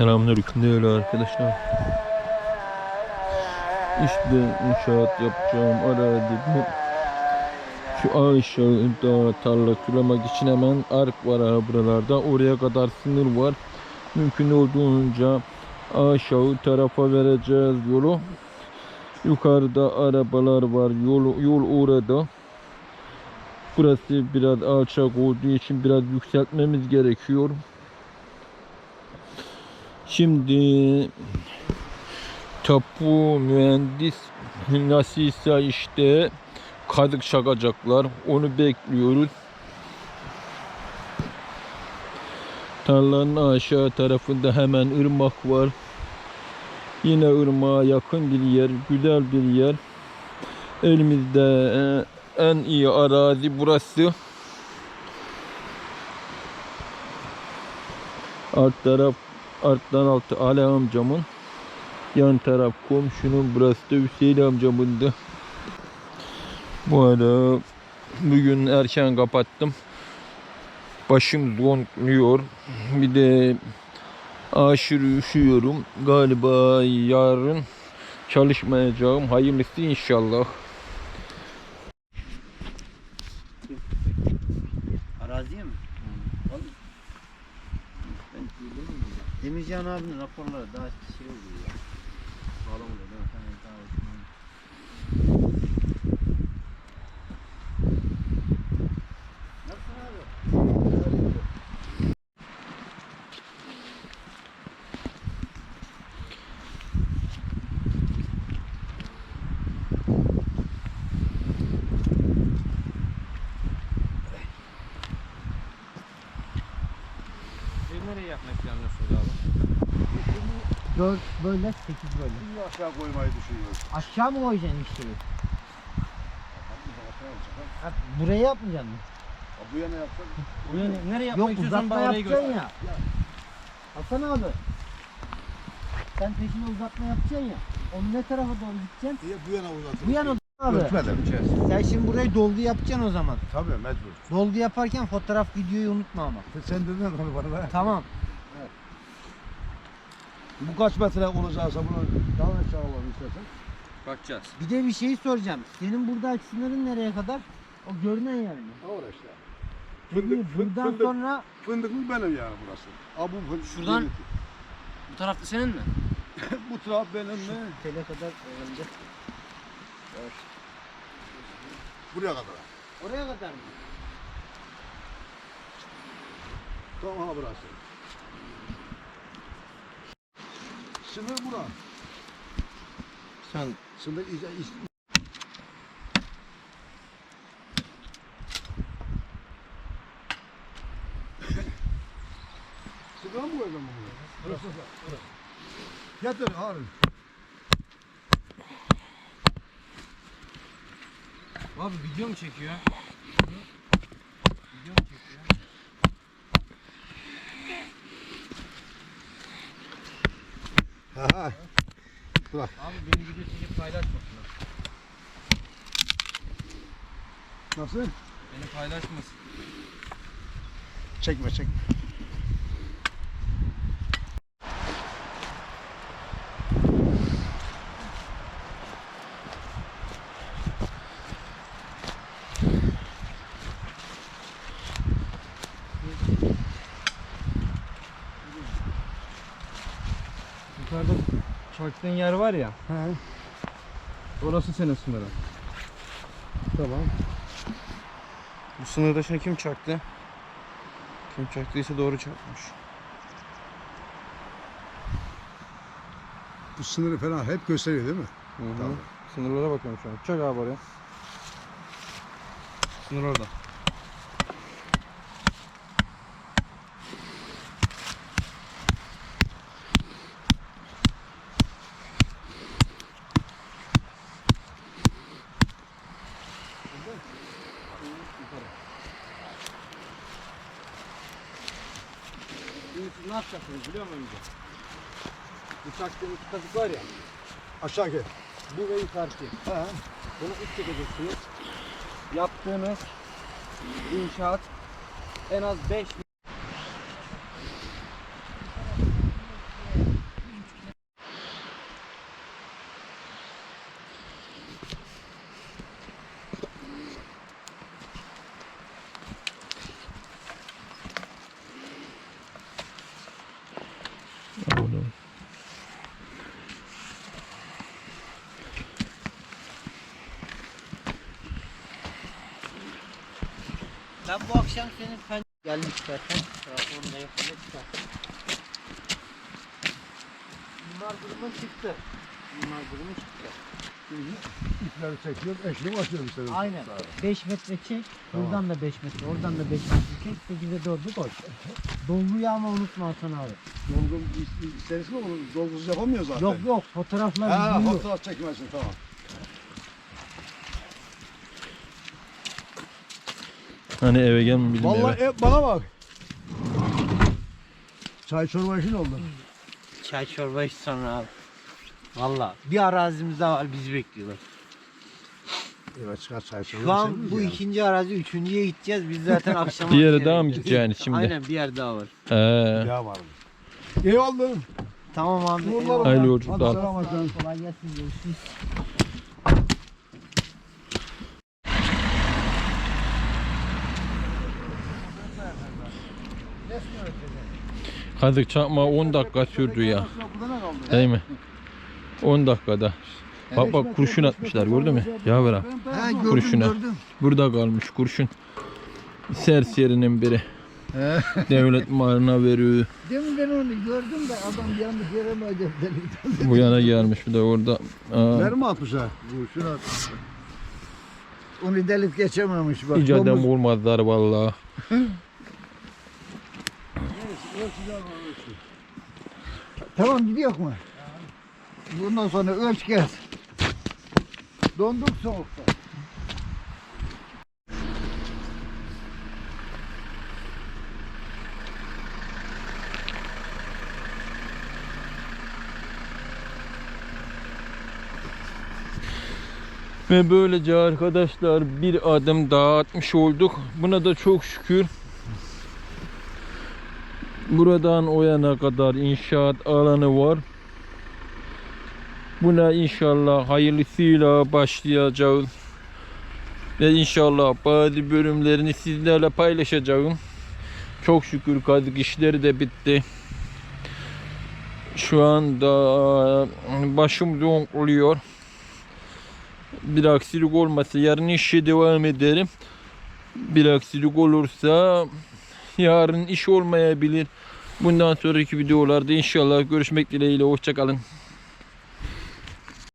Selamünaleyküm değerli arkadaşlar. İşte inşaat yapacağım arazi bu. Şu aşağıda tarla sulamak için hemen ark var ha buralarda. Oraya kadar sınır var. Mümkün olduğunca aşağı tarafa vereceğiz yolu. Yukarıda arabalar var. Yol, yol orada. Burası biraz alçak olduğu için biraz yükseltmemiz gerekiyor. Şimdi tapu mühendis nasılsa işte kadık çakacaklar. Onu bekliyoruz. Tarlanın aşağı tarafında hemen ırmak var. Yine ırmağa yakın bir yer, güzel bir yer. Elimizde e, en iyi arazi burası. Alt taraf alttan altı Ali amcamın. Yan taraf komşunun burası da Hüseyin amcamındı. Bu arada bugün erken kapattım. Başım zonkluyor. Bir de aşırı üşüyorum. Galiba yarın çalışmayacağım. Hayırlısı inşallah. Araziye mi? Oğlum. Ben söyleyeyim mi? Demircan abinin raporları daha şey oluyor. Sağlam oluyor değil mi? Tamam, tamam, tamam. Nasılsın abi? Evi nereye yapmak planlıyorsunuz abi? 4 böyle 8 böyle. Şimdi aşağı koymayı düşünüyoruz. Aşağı mı koyacaksın işleri? Ha, buraya yapmayacaksın mı? Bu yana yapsak Buraya ne- nereye yapmak Yok istiyorsan uzatma bana orayı yapacaksın göster. ya. Hasan abi. Sen peşine uzatma yapacaksın ya. Onu ne tarafa doğru gideceksin? diye bu yana uzatırız. Bu yana abi. Ölçmeden. Sen şimdi burayı dolgu yapacaksın o zaman. Tabii mecbur. Dolgu yaparken fotoğraf videoyu unutma ama. Sen dedin onu bana. Tamam. Bu kaç metre olacaksa bunu daha aşağı alalım istersen. Bakacağız. Bir de bir şey soracağım. Senin buradaki sınırın nereye kadar? O görünen yer mi? Doğru işte. Peki Fındık- buradan fındık- sonra Fındıklı benim yani burası. Aa, bu fındık. Şuradan- Bu tarafta senin mi? bu taraf benim mi? tele kadar herhalde. Buraya kadar. Oraya kadar mı? Tamam ha burası. Sınır bura. Sen Sınır iyice iç. Sigara mı koydun bunu? Burası. Getir Harun. Abi video mu çekiyor? Video mu çekiyor? Ha ha. Abi benim video çekip paylaşmasın. Nasıl? Beni paylaşmasın. Çekme çekme. Yukarıda çaktığın yer var ya. He. Orası senin sınırın. Tamam. Bu sınır taşını kim çaktı? Kim çaktıysa doğru çakmış. Bu sınırı falan hep gösteriyor değil mi? Hı hı. Tamam. Sınırlara bakıyorum şu an. Çak abi oraya. Sınır orada. Yapacaksınız biliyor musunuz? Bu çaktığınız kazık var ya. Aşağı gel. Bu ve yukarıki. He. Bunu üst çekeceksiniz. Yaptığınız inşaat en az 5 Ben bu akşam senin pen geldik zaten. Onu da yapalım çıkar. Bunlar durumu çıktı. Bunlar durumu çıktı. İpleri çekiyor, eşliği açıyor işte. Aynen. 5 metre çek. Buradan da 5 metre. Oradan da 5 metre çek. 8'e 4'ü koy. Dolguyu ama unutma Hasan abi. Dolgu isterisi mi olur? Dolgusuz yapamıyor zaten. Yok yok fotoğraflar Ha, fotoğraf çekmesin tamam. Hani eve gelmeyelim Vallahi eve. e, bana bak. Çay çorba işin oldu. Çay çorba iç sonra abi. Valla bir arazimiz daha var bizi bekliyorlar. Evet çıkar çay çorba. Şu an bu yani. ikinci arazi üçüncüye gideceğiz. Biz zaten akşam Bir yere daha mı gideceğiniz şimdi? Aynen bir yer daha var. He. Ya var. İyi oldu. Tamam abi. Nurlar eyvallah. Hayırlı yolculuklar. Hadi selam aleyküm. Kolay gelsin görüşürüz. Kazık çakma 10 dakika sürdü ya. Değil mi? 10 dakikada. Bak bak kurşun atmışlar gördün mü? Ya bırak. He gördüm Kurşuna. gördüm. Burada kalmış kurşun. Serserinin biri. Devlet malına veriyor. Demin ben onu gördüm de adam bir anda göremedim delikten. Bu yana gelmiş bir de orada. Aa, Mermi atmışlar. Bu şuna Onu delip geçememiş bak. hiç adam domuz- olmazlar vallahi. Tamam gidiyor mu? Bundan sonra ölç gel. Donduk soğukta. Ve böylece arkadaşlar bir adım daha atmış olduk. Buna da çok şükür. Buradan o kadar inşaat alanı var. Buna inşallah hayırlısıyla başlayacağız. Ve inşallah bazı bölümlerini sizlerle paylaşacağım. Çok şükür kazık işleri de bitti. Şu anda başım zonkluyor bir aksilik olmasa yarın işe devam ederim. Bir aksilik olursa yarın iş olmayabilir. Bundan sonraki videolarda inşallah görüşmek dileğiyle hoşçakalın.